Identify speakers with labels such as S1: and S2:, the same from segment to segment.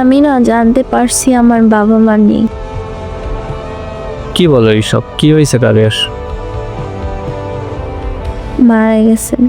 S1: আমি না জানতে পারছি আমার বাবা মা নেই।
S2: কি বলো এইসব? কি হয়েছে কাদের
S1: মারা গেছেন।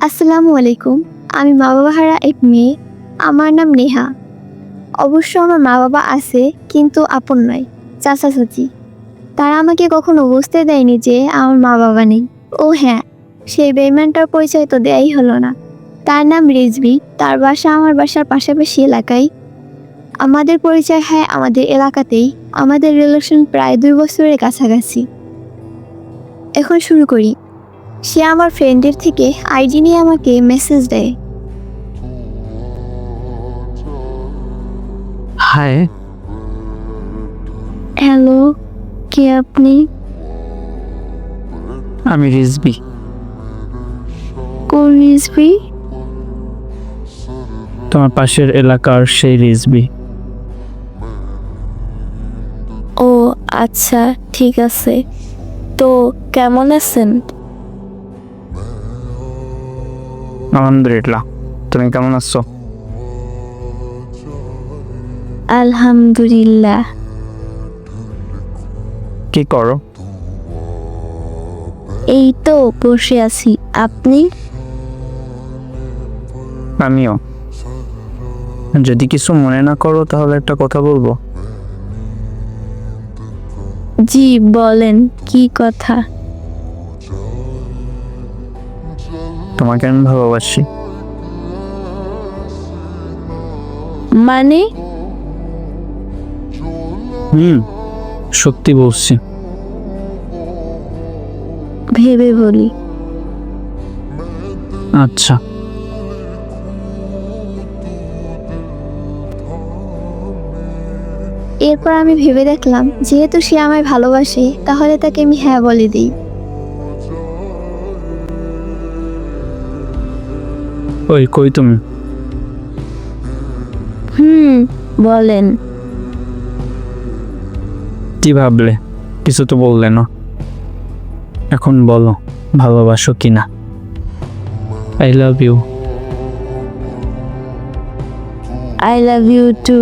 S3: আসসালামু আলাইকুম। আমি মা বাবা হারা এক মেয়ে। আমার নাম নেহা। অবশ্য আমার মা বাবা আছে, কিন্তু আপন নয়, চাচা চাচি। তারা আমাকে কখনো বুঝতে দেয়নি যে আমার মা বাবা নেই। ও হ্যাঁ সেই বেইমানটার পরিচয় তো দেয়াই হলো না। তার নাম রিজবি তার বাসা আমার বাসার পাশাপাশি এলাকায়। আমাদের পরিচয় হয় আমাদের এলাকাতেই। আমাদের রিলেশন প্রায় দুই বছরের কাছাকাছি। এখন শুরু করি। সে আমার ফ্রেন্ডের থেকে আইডি নিয়ে আমাকে মেসেজ দেয়।
S2: হায়
S1: হ্যালো কে আপনি?
S2: আমি রিজবি
S1: কোন রিজবি
S2: তোমার পাশের এলাকার সেই রিজবি
S1: ও আচ্ছা ঠিক আছে। তো কেমন আছেন?
S2: আলহামদুলিল্লাহ। তুমি কেমন আছো?
S1: আলহামদুলিল্লাহ।
S2: কি করো?
S1: এই তো বসে আছি। আপনি?
S2: আমিও। যদি কিছু মনে না করো তাহলে একটা কথা বলব।
S1: জি বলেন কি কথা?
S2: তোমাকে আমি ভালোবাসি।
S1: মানে?
S2: হুম সত্যি বলছি।
S1: ভেবে বলি।
S2: আচ্ছা।
S3: এরপর আমি ভেবে দেখলাম যেহেতু সে আমায় ভালোবাসে তাহলে তাকে আমি হ্যাঁ বলে দিই।
S2: ওই কই তুমি?
S1: হুম বলেন।
S2: কি ভাবলে? কিছু তো বললে না। এখন বলো ভালোবাসো কি না I love you
S1: I love you too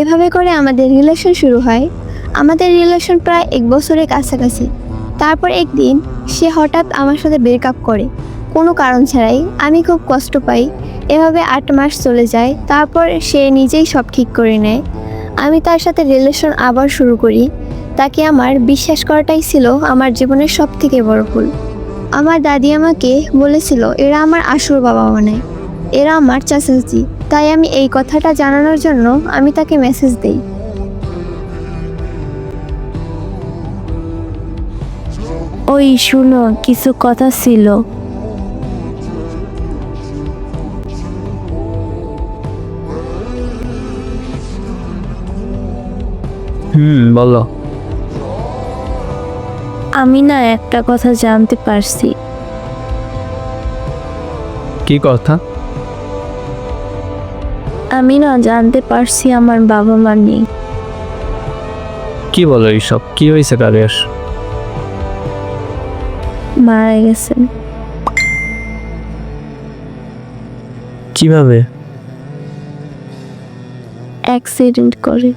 S3: এভাবে করে আমাদের রিলেশন শুরু হয়। আমাদের রিলেশন প্রায় এক বছরের কাছাকাছি। তারপর একদিন সে হঠাৎ আমার সাথে ব্রেকআপ করে। কোনো কারণ ছাড়াই আমি খুব কষ্ট পাই। এভাবে আট মাস চলে যায়, তারপর সে নিজেই সব ঠিক করে নেয়। আমি তার সাথে রিলেশন আবার শুরু করি। তাকে আমার বিশ্বাস করাটাই ছিল আমার জীবনের সব থেকে বড় ভুল। আমার দাদি আমাকে বলেছিল, এরা আমার আসল বাবা মানে এরা আমার চাচাচি তাই আমি এই কথাটা জানানোর জন্য আমি তাকে মেসেজ দেই।
S1: ওই শুনো কিছু কথা ছিল।
S2: হুম বলো।
S1: আমি না একটা কথা জানতে পারছি।
S2: কি কথা?
S1: আমি না জানতে পারছি আমার বাবা মা নেই।
S2: কি বলো এইসব? কি হয়েছে কাদের
S1: মারা গেছেন।
S2: কীভাবে?
S1: অ্যাক্সিডেন্ট করে।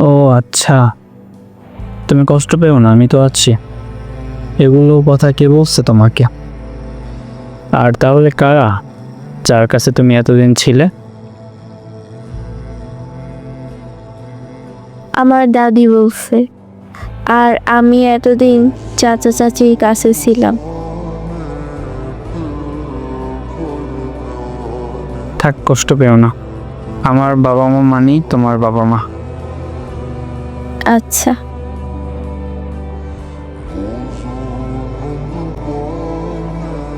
S2: ও আচ্ছা। তুমি কষ্ট পেও না আমি তো আছি। এগুলো কথা কে বলছে তোমাকে? আর তাহলে কারা যার কাছে তুমি এতদিন ছিলে?
S1: আমার দাদি বলছে। আর আমি এতদিন চাচা চাচির কাছে ছিলাম।
S2: থাক কষ্ট পেও না। আমার বাবা মা মানি তোমার বাবা মা।
S1: আচ্ছা।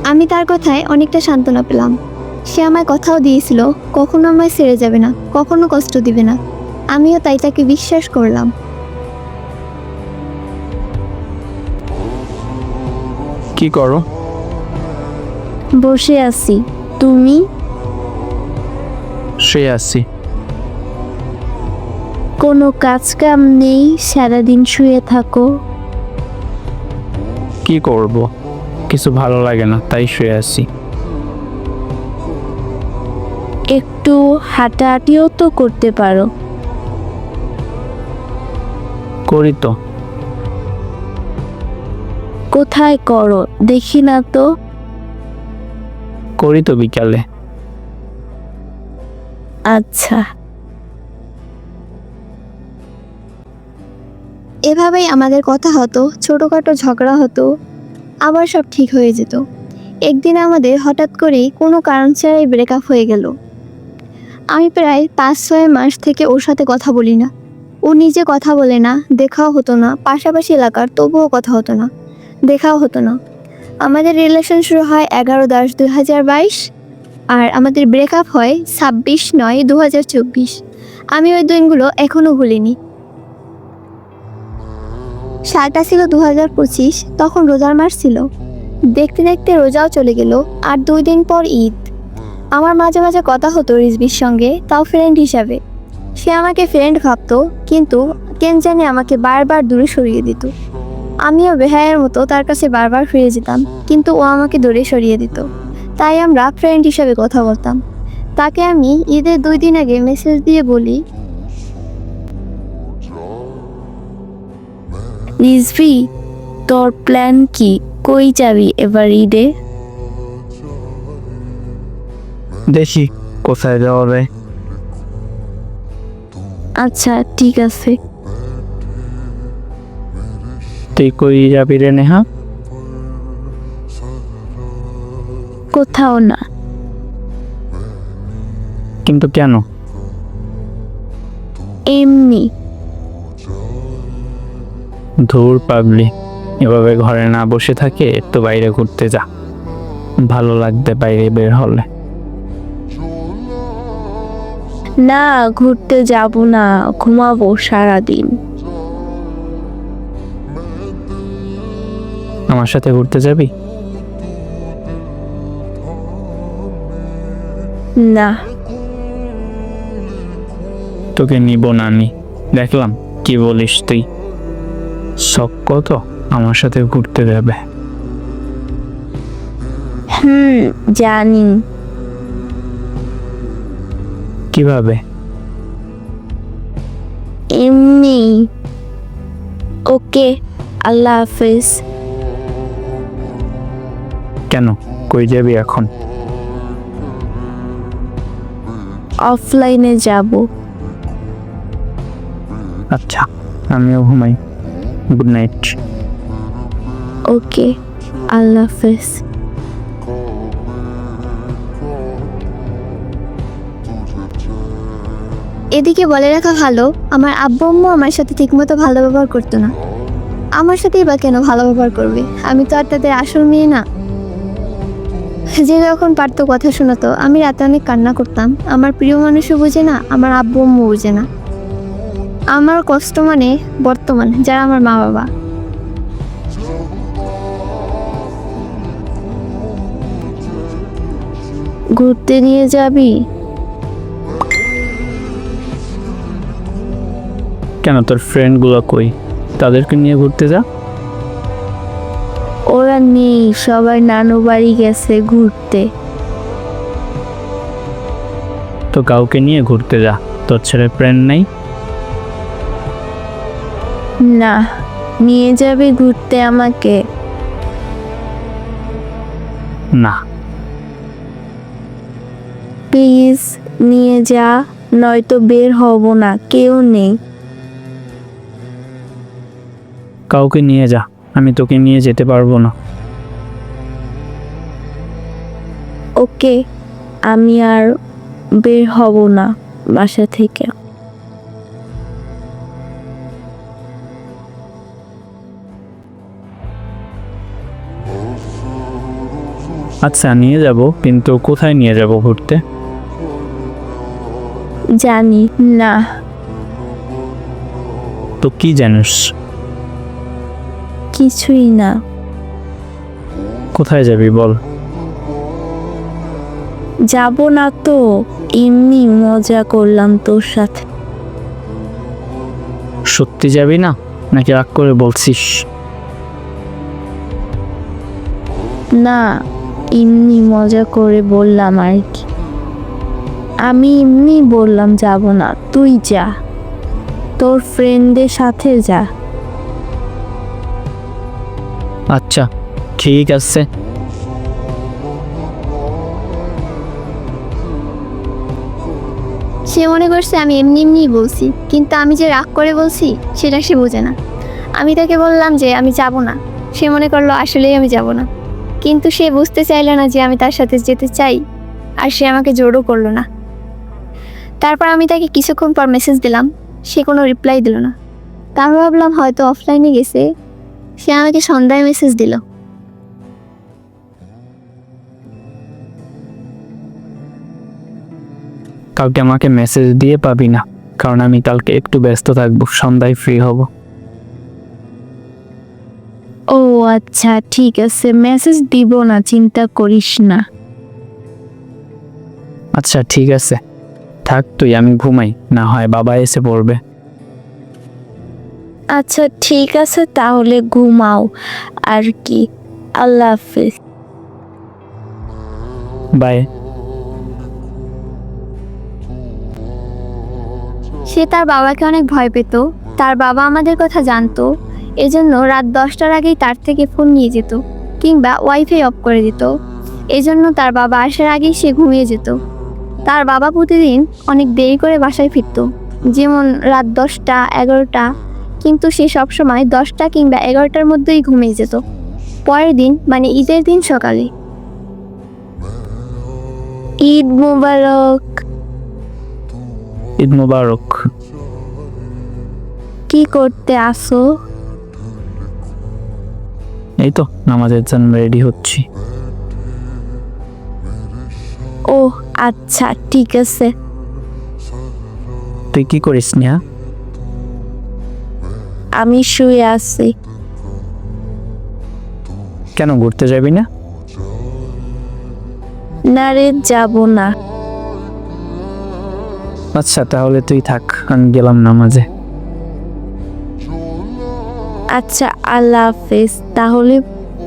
S3: আমি তার কথায় অনেকটা সান্ত্বনা পেলাম। সে আমায় কথাও দিয়েছিল কখনো আমায় ছেড়ে যাবে না কখনো কষ্ট দিবে না। আমিও তাই তাকে বিশ্বাস করলাম।
S2: কি করো?
S1: বসে আছি। তুমি?
S2: শুয়ে আছি।
S1: কোনো কাজ কাম নেই? সারাদিন শুয়ে থাকো।
S2: কি করব? কিছু ভালো লাগে না তাই শুয়ে আছি।
S1: একটু হাঁটাহাঁটিও তো করতে পারো।
S2: করি তো।
S1: কোথায় করো? দেখি না তো।
S2: করি তো বিকালে।
S1: আচ্ছা।
S3: এভাবেই আমাদের কথা হতো ছোটোখাটো ঝগড়া হতো আবার সব ঠিক হয়ে যেত। একদিন আমাদের হঠাৎ করেই কোনো কারণ ছাড়াই ব্রেকআপ হয়ে গেল। আমি প্রায় পাঁচ ছয় মাস থেকে ওর সাথে কথা বলি না। ও নিজে কথা বলে না দেখাও হতো না পাশাপাশি এলাকার তবুও কথা হতো না। দেখাও হতো না। আমাদের রিলেশন শুরু হয় এগারো দশ দু হাজার বাইশ আর আমাদের ব্রেকআপ হয় ছাব্বিশ নয় দু হাজার চব্বিশ। আমি ওই দিনগুলো এখনও ভুলিনি। সালটা ছিল দু হাজার পঁচিশ, তখন রোজার মাস ছিল। দেখতে দেখতে রোজাও চলে গেল আর দুই দিন পর ঈদ। আমার মাঝে মাঝে কথা হতো রিজবির সঙ্গে, তাও ফ্রেন্ড হিসাবে। সে আমাকে ফ্রেন্ড ভাবতো, কিন্তু কেন জানি আমাকে বারবার দূরে সরিয়ে দিত। আমিও বেহায়ের মতো তার কাছে বারবার ফিরে যেতাম কিন্তু ও আমাকে দূরে সরিয়ে দিত। তাই আমরা ফ্রেন্ড হিসাবে কথা বলতাম। তাকে আমি ঈদের দুই দিন আগে মেসেজ দিয়ে বলি
S1: রিজভি তোর প্ল্যান কি? কই যাবি এবার ঈদে?
S2: দেখি কোথায় যাওয়া যায়।
S1: আচ্ছা ঠিক আছে।
S2: তুই কই যাবি রে নেহা?
S1: কোথাও না।
S2: কিন্তু কেন?
S1: এমনি।
S2: ধূর পাবলি এভাবে ঘরে না বসে থাকে একটু বাইরে ঘুরতে যা। ভালো লাগবে বাইরে বের হলে।
S1: না ঘুরতে যাব না ঘুমাবো সারাদিন।
S2: আমার সাথে ঘুরতে যাবি?
S1: না।
S2: তোকে নিব না নি দেখলাম কি বলিস তুই? শখ কত আমার সাথে ঘুরতে যাবে?
S1: হুম জানি।
S2: কীভাবে?
S1: এমনি। ওকে আল্লাহ হাফেজ।
S2: কেন? কই যাবি এখন?
S1: অফলাইনে যাব।
S2: আচ্ছা আমিও ঘুমাই। Good night.
S1: ওকে আল্লাহ হাফেজ।
S3: এদিকে বলে রাখা ভালো আমার আব্বু আম্মু আমার সাথে ঠিকমতো ভালো ব্যবহার করতো না। আমার সাথেই বা কেন ভালো ব্যবহার করবে? আমি তো আর তাদের আসল মেয়ে না। যে যখন পারতো কথা শোনাতো, আমি রাতে অনেক কান্না করতাম। আমার প্রিয় মানুষও বুঝে না, আমার আব্বু আম্মু বোঝে না। আমার কষ্ট মানে বর্তমান, যারা আমার মা বাবা।
S1: ঘুরতে নিয়ে যাবি?
S2: কেন তোর ফ্রেন্ডগুলো কই? তাদেরকে নিয়ে ঘুরতে যা।
S1: ওরা নেই সবাই নানু বাড়ি গেছে ঘুরতে।
S2: তো কাউকে নিয়ে ঘুরতে যা তোর ছেলে ফ্রেন্ড নেই?
S1: না নিয়ে যাবে ঘুরতে আমাকে।
S2: না।
S1: প্লিজ নিয়ে যা নয়তো বের হব না কেউ নেই।
S2: কাউকে নিয়ে যা আমি তোকে নিয়ে যেতে পারব না।
S1: ওকে আমি আর বের হব না বাসা থেকে।
S2: আচ্ছা নিয়ে যাব কিন্তু কোথায় নিয়ে যাব ঘুরতে?
S1: জানি না।
S2: তো কি জানিস?
S1: কিছুই না।
S2: কোথায় যাবি বল?
S1: যাব না তো এমনি মজা করলাম তোর সাথে।
S2: সত্যি যাবি না? নাকি রাগ করে বলছিস?
S1: না এমনি মজা করে বললাম আর কি। আমি এমনি বললাম যাব না তুই যা। তোর ফ্রেন্ডদের সাথে যা।
S2: আচ্ছা ঠিক আছে।
S3: সে মনে করছে আমি এমনি এমনিই বলছি, কিন্তু আমি যে রাগ করে বলছি, সেটা সে বোঝে না। আমি তাকে বললাম যে আমি যাব না। সে মনে করল আসলেই আমি যাব না। কিন্তু সে বুঝতে চাইলো না যে আমি তার সাথে যেতে চাই, আর সে আমাকে জোরও করল না। তারপর আমি তাকে কিছুক্ষণ পর মেসেজ দিলাম, সে কোনো রিপ্লাই দিল না। তারপর ভাবলাম হয়তো অফলাইনে গেছে। সে আমাকে সন্ধ্যায় মেসেজ দিল।
S2: কাউকে আমাকে মেসেজ দিয়ে পাবি না কারণ আমি কালকে একটু ব্যস্ত থাকব সন্ধ্যায় ফ্রি হব।
S1: ও আচ্ছা ঠিক আছে মেসেজ দিব না চিন্তা করিস না।
S2: আচ্ছা ঠিক আছে। থাক তুই আমি ঘুমাই না হয় বাবা এসে পড়বে।
S1: আচ্ছা ঠিক আছে তাহলে ঘুমাও। আর কি আল্লাহ হাফিজ।
S2: বাই
S3: সে তার বাবাকে অনেক ভয় পেত। তার বাবা আমাদের কথা জানতো। এজন্য রাত দশটার আগেই তার থেকে ফোন নিয়ে যেত কিংবা ওয়াইফাই অফ করে দিত। এজন্য তার বাবা আসার আগেই সে ঘুমিয়ে যেত। তার বাবা প্রতিদিন অনেক দেরি করে বাসায় ফিরতো। যেমন রাত দশটা, এগারোটা, কিন্তু সে সবসময় দশটা কিংবা এগারোটার মধ্যেই ঘুমিয়ে যেত। পরের দিন মানে ঈদের দিন সকালে।
S1: ঈদ মুবারক।
S2: ঈদ মুবারক।
S1: কি করতে আসো?
S2: এই তো নামাজের জন্য রেডি হচ্ছি।
S1: ও আচ্ছা ঠিক আছে।
S2: তুই কি করিস নিয়া
S1: আমি শুয়ে আছি।
S2: কেন ঘুরতে যাবি না?
S1: না রে যাব না।
S2: আচ্ছা তাহলে তুই থাক আমি গেলাম নামাজে।
S1: আচ্ছা আল্লাহ হাফেজ তাহলে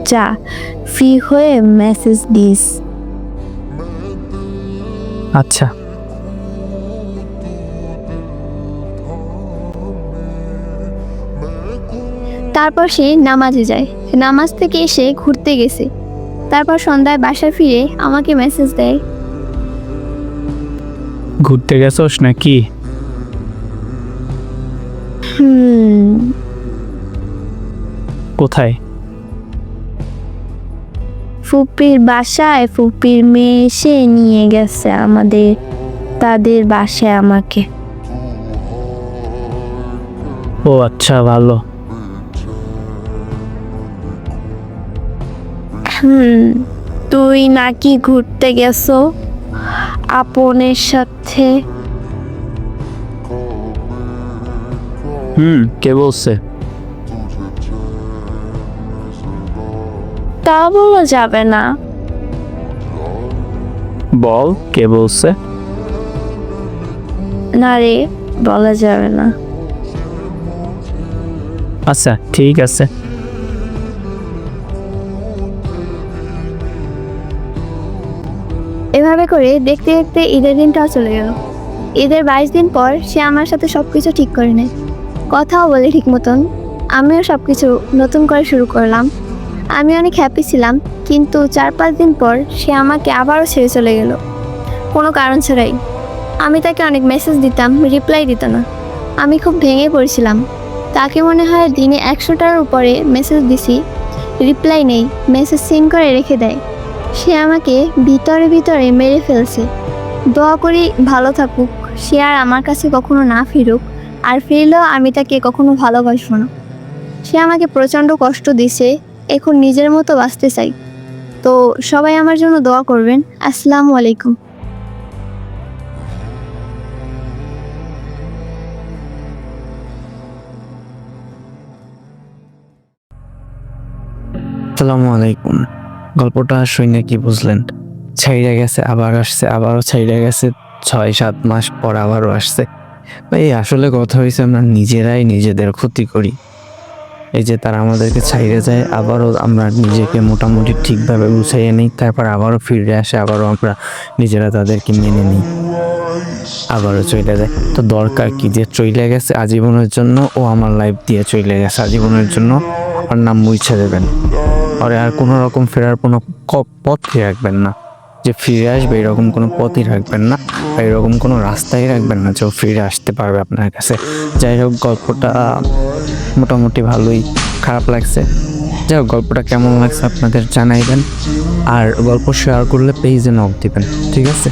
S1: যা ফ্রি হয়ে মেসেজ দিস।
S2: আচ্ছা।
S3: তারপর সে নামাজে যায়। নামাজ থেকে এসে ঘুরতে গেছে। তারপর সন্ধ্যায় বাসায় ফিরে আমাকে মেসেজ দেয়।
S2: ঘুরতে গেছোস নাকি?
S1: হুম।
S2: কোথায়?
S1: ফুপির বাসায় ফুপির মেয়ে এসে নিয়ে গেছে আমাদের তাদের বাসায় আমাকে।
S2: ও আচ্ছা ভালো।
S1: হুম তুই নাকি ঘুরতে গেছো? আপনের সাথে।
S2: হুম কে বলছে?
S1: তা বলা যাবে না।
S2: বল কে বলছে?
S1: না রে বলা যাবে না।
S2: আচ্ছা ঠিক আছে।
S3: করে দেখতে দেখতে ঈদের দিনটাও চলে গেল। ঈদের বাইশ দিন পর সে আমার সাথে সব কিছু ঠিক করে নেয়। কথাও বলে ঠিক মতন। আমিও সব কিছু নতুন করে শুরু করলাম। আমি অনেক হ্যাপি ছিলাম, কিন্তু চার পাঁচ দিন পর সে আমাকে আবারও ছেড়ে চলে গেল। কোনো কারণ ছাড়াই। আমি তাকে অনেক মেসেজ দিতাম রিপ্লাই দিত না। আমি খুব ভেঙে পড়েছিলাম। তাকে মনে হয় দিনে একশোটার উপরে মেসেজ দিছি রিপ্লাই নেই মেসেজ সিন করে রেখে দেয়। সে আমাকে ভিতরে ভিতরে মেরে ফেলছে। দোয়া করি ভালো থাকুক। সে আর আমার কাছে কখনো না ফিরুক, আর ফিরলেও আমি তাকে কখনো ভালোবাসবো না। সে আমাকে প্রচণ্ড কষ্ট দিছে, এখন নিজের মতো বাঁচতে চাই। তো সবাই আমার জন্য দোয়া করবেন। আসসালামু আলাইকুম।
S4: আসসালামু আলাইকুম। গল্পটা শুনে কি বুঝলেন? ছাইড়ে গেছে, আবার আসছে, আবারও ছাইড়ে গেছে, ছয়, সাত মাস পর আবারও আসছে। ভাই, আসলে কথা হয়েছে আমরা নিজেরাই নিজেদের ক্ষতি করি। এই যে তারা আমাদেরকে ছাইড়ে যায়, আবারও আমরা নিজেকে মোটামুটি ঠিকভাবে গুছাইয়ে নিই, তারপর আবারও ফিরে আসে, আবারও আমরা নিজেরা তাদেরকে মেনে নিই, আবারও চলে যায়। তো দরকার কি যে চলে গেছে আজীবনের জন্য ও আমার লাইফ দিয়ে চলে গেছে আজীবনের জন্য? ওর নাম মুছে দেবেন। আর আর কোনো রকম ফেরার কোনো পথই রাখবেন না। যে ফিরে আসবে এরকম কোনো পথই রাখবেন না বা এরকম কোনো রাস্তাই রাখবেন না যে ও ফিরে আসতে পারবে আপনার কাছে। যাই হোক, গল্পটা মোটামুটি ভালোই খারাপ লাগছে। যাই হোক, গল্পটা কেমন লাগছে আপনাদের জানাইবেন। আর গল্প শেয়ার করলে পেজে নক দিবেন, ঠিক আছে?